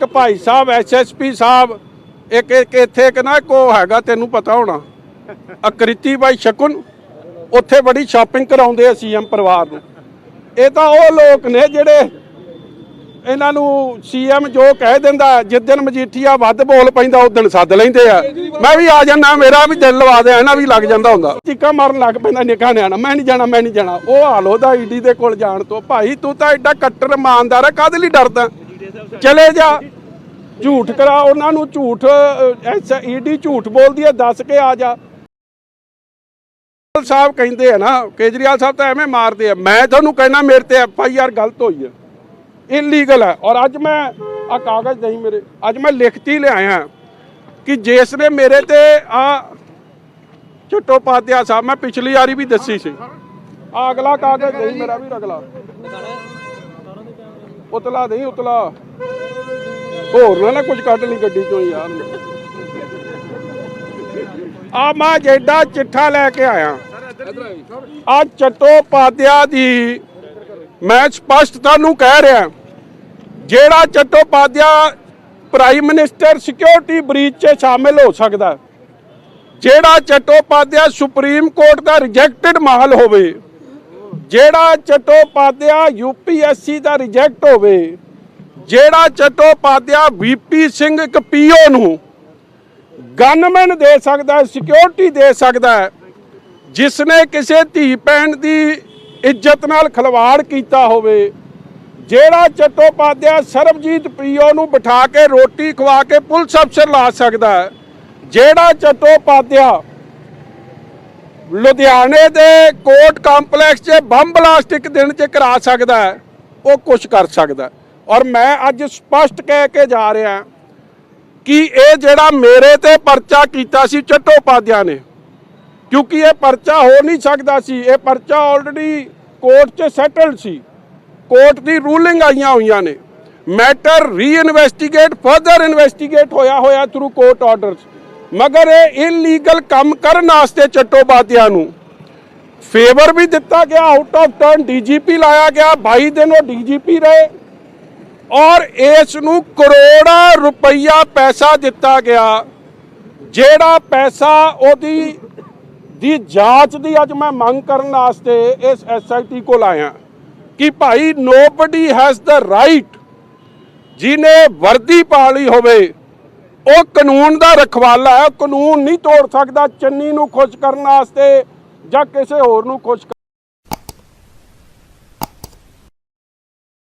ਇੱਕ ਭਾਈ ਸਾਹਿਬ ਐਸਐਸਪੀ ਸਾਹਿਬ, ਇੱਕ ਇੱਕ ਇੱਥੇ ਇੱਕ ਨਾ ਕੋ ਹੈਗਾ, ਤੈਨੂੰ ਪਤਾ ਹੋਣਾ। ਅਕ੍ਰਿਤੀ ਭਾਈ ਸ਼ਕੁਨ, ਉੱਥੇ ਬੜੀ ਸ਼ਾਪਿੰਗ ਕਰਾਉਂਦੇ ਆ ਸੀਐਮ ਪਰਿਵਾਰ ਨੂੰ। ਇਹ ਤਾਂ ਉਹ ਲੋਕ ਨੇ ਜਿਹੜੇ ਇਹਨਾਂ ਨੂੰ ਸੀਐਮ ਜੋ ਕਹਿ ਦਿੰਦਾ, ਜਿਸ ਦਿਨ ਮਜੀਠੀਆ ਵੱਧ ਬੋਲ ਪੈਂਦਾ, ਉਸ ਦਿਨ ਸੱਦ ਲੈਂਦੇ ਆ। ਮੈਂ ਵੀ ਆ ਜਾਂਦਾ, ਮੇਰਾ ਵੀ ਦਿਲ ਲਵਾ ਦੇ ਇਹਨਾਂ ਵੀ ਲੱਗ ਜਾਂਦਾ ਹੁੰਦਾ। ਚੀਕਾਂ ਮਾਰਨ ਲੱਗ ਪੈਂਦਾ ਨਿਕਾ ਨਿਆਣਾ, ਮੈਂ ਨਹੀਂ ਜਾਣਾ, ਮੈਂ ਨਹੀਂ ਜਾਣਾ। ਉਹ ਹਾਲ ਉਹਦਾ ਈਡੀ ਦੇ ਕੋਲ ਜਾਣ ਤੋਂ, ਭਾਈ ਤੂੰ ਤਾਂ ਐਡਾ ਕੱਟਰ, ਇਮਾਨਦਾਰ ਆ, ਕਾਹਦੇ ਲਈ ਡਰਦਾ? ਚਲੇ ਜਾ। ਝੂਠ ਕਰਾ, ਉਹਨਾਂ ਨੂੰ ਝੂਠ ਈਡੀ ਝੂਠ ਬੋਲਦੀ ਹੈ ਦੱਸ ਕੇ ਆ ਜਾ। ਸਾਹਿਬ ਕਹਿੰਦੇ ਆ ਨਾ, ਕੇਜਰੀਵਾਲ ਸਾਹਿਬ ਤਾਂ ਐਵੇਂ ਮਾਰਦੇ ਆ। ਮੈਂ ਤੁਹਾਨੂੰ ਕਹਿਣਾ, ਮੇਰੇ ਤੇ ਐਫ ਆਈ ਆਰ ਗਲਤ ਹੋਈ ਹੈ ਇਲੀਗਲ ਹੈ ਔਰ ਅੱਜ ਮੈਂ ਆ ਕਾਗਜ਼ ਨਹੀਂ ਮੇਰੇ, ਅੱਜ ਮੈਂ ਲਿਖਤੀ ਲਿਆਇਆ ਕਿ ਜਿਸ ਨੇ ਮੇਰੇ ਤੇ ਆ ਚਟੋਪਾਧਿਆ ਸਾਹਿਬ ਮੈਂ ਪਿਛਲੀ ਵਾਰੀ ਵੀ ਦੱਸੀ ਸੀ। ਆ ਅਗਲਾ ਕਾਗਜ਼ ਨਹੀਂ, ਮੇਰਾ ਵੀ ਅਗਲਾ। ਉਤਲਾ ਨਹੀਂ, ਉਤਲਾ। ਹੋਰ ਨਾ ਨਾ ਕੁਝ ਕੱਢ ਲਈ ਗੱਡੀ ਚੋਂ ਯਾਰ। ਆ ਮੈਂ ਜੈਡਾ ਚਿੱਠਾ ਲੈ ਕੇ ਆਇਆ। ਆ ਚਟੋਪਾਧਿਆ ਦੀ ਮੈਂ ਸਪਸ਼ਟ ਤੁਹਾਨੂੰ ਕਹਿ ਰਿਹਾ। ਜਿਹੜਾ Chattopadhyay prime minister security breach 'ਚ ਸ਼ਾਮਿਲ ਹੋ ਸਕਦਾ। ਜਿਹੜਾ ਚਟੋਪਾਧਿਆ ਸੁਪਰੀਮ ਕੋਰਟ ਦਾ ਰਿਜੈਕਟਡ ਮਾਲ ਹੋਵੇ। ਜਿਹੜਾ ਚਟੋਪਾਧਿਆ ਯੂਪੀਐਸਸੀ ਦਾ ਰਿਜੈਕਟ ਹੋਵੇ, ਜਿਹੜਾ ਚਟੋਪਾਧਿਆ ਵੀਪੀ ਸਿੰਘ ਇੱਕ ਪੀਓ ਨੂੰ ਗਨਮੈਨ ਦੇ ਸਕਦਾ ਹੈ ਸਿਕਿਉਰਿਟੀ ਦੇ ਸਕਦਾ ਹੈ ਜਿਸ ਨੇ ਕਿਸੇ ਧੀ ਭੈਣ ਦੀ ਇੱਜ਼ਤ ਨਾਲ ਖਿਲਵਾੜ ਕੀਤਾ ਹੋਵੇ, ਜਿਹੜਾ ਚਟੋਪਾਧਿਆ ਸਰਬਜੀਤ ਪੀਓ ਨੂੰ ਬਿਠਾ ਕੇ ਰੋਟੀ ਖਵਾ ਕੇ ਪੁਲਿਸ ਅਫਸਰ ਲਾ ਸਕਦਾ ਜਿਹੜਾ ਚਟੋਪਾਧਿਆ ਲੁਧਿਆਣੇ ਦੇ ਕੋਰਟ ਕੰਪਲੈਕਸ 'ਚ ਬੰਬ ਬਲਾਸਟ ਇੱਕ ਦਿਨ 'ਚ ਕਰਾ ਸਕਦਾ ਹੈ, ਉਹ ਕੁਝ ਕਰ ਸਕਦਾ ਔਰ ਮੈਂ ਅੱਜ ਸਪਸ਼ਟ ਕਹਿ ਕੇ ਜਾ ਰਿਹਾ ਕਿ ਇਹ ਜਿਹੜਾ ਮੇਰੇ ਤੇ ਪਰਚਾ ਕੀਤਾ ਸੀ ਚਟੋਪਾਧਿਆ ਨੇ, ਕਿਉਂਕਿ ਇਹ ਪਰਚਾ ਹੋ ਨਹੀਂ ਸਕਦਾ ਸੀ। ਇਹ ਪਰਚਾ ਆਲਰੇਡੀ ਕੋਰਟ 'ਚ ਸੈਟਲਡ ਸੀ। ਕੋਰਟ ਦੀ ਰੂਲਿੰਗ ਆਈਆਂ ਹੋਈਆਂ ਨੇ। ਮੈਟਰ ਰੀਇਨਵੈਸਟੀਗੇਟ ਫਰਦਰ ਇਨਵੈਸਟੀਗੇਟ ਹੋਇਆ ਹੋਇਆ ਥਰੂ ਕੋਰਟ ਆਰਡਰਸ ਮਗਰ ਇਹ ਇਲੀਗਲ ਕੰਮ ਕਰਨ ਵਾਸਤੇ ਚਟੋਪਾਧਿਆ ਨੂੰ ਫੇਵਰ ਵੀ ਦਿੱਤਾ ਗਿਆ ਆਊਟ ਆਫ ਟਰਨ ਡੀਜੀਪੀ ਲਾਇਆ ਗਿਆ 22 ਦਿਨ ਉਹ ਡੀਜੀਪੀ ਰਹੇ ਔਰ ਇਸ ਨੂੰ ਕਰੋੜਾਂ ਰੁਪਈਆ ਪੈਸਾ ਦਿੱਤਾ ਗਿਆ, ਜਿਹੜਾ ਪੈਸਾ ਉਹਦੀ, ਦੀ ਜਾਂਚ ਦੀ ਅੱਜ ਮੈਂ ਮੰਗ ਕਰਨ ਵਾਸਤੇ ਇਸ ਐਸਆਈਟੀ ਕੋਲ ਆਇਆ ਕਿ ਭਾਈ ਨੋਬਡੀ ਹੈਜ਼ ਦਾ ਰਾਈਟ ਜਿਹਨੇ ਵਰਦੀ ਪਾ ਲਈ ਹੋਵੇ ਉਹ ਕਾਨੂੰਨ ਦਾ ਰਖਵਾਲਾ ਹੈ, ਉਹ ਕਾਨੂੰਨ ਨਹੀਂ ਤੋੜ ਸਕਦਾ ਚੰਨੀ ਨੂੰ ਖੁਸ਼ ਕਰਨ ਵਾਸਤੇ ਜਾਂ ਕਿਸੇ ਹੋਰ ਨੂੰ ਖੁਸ਼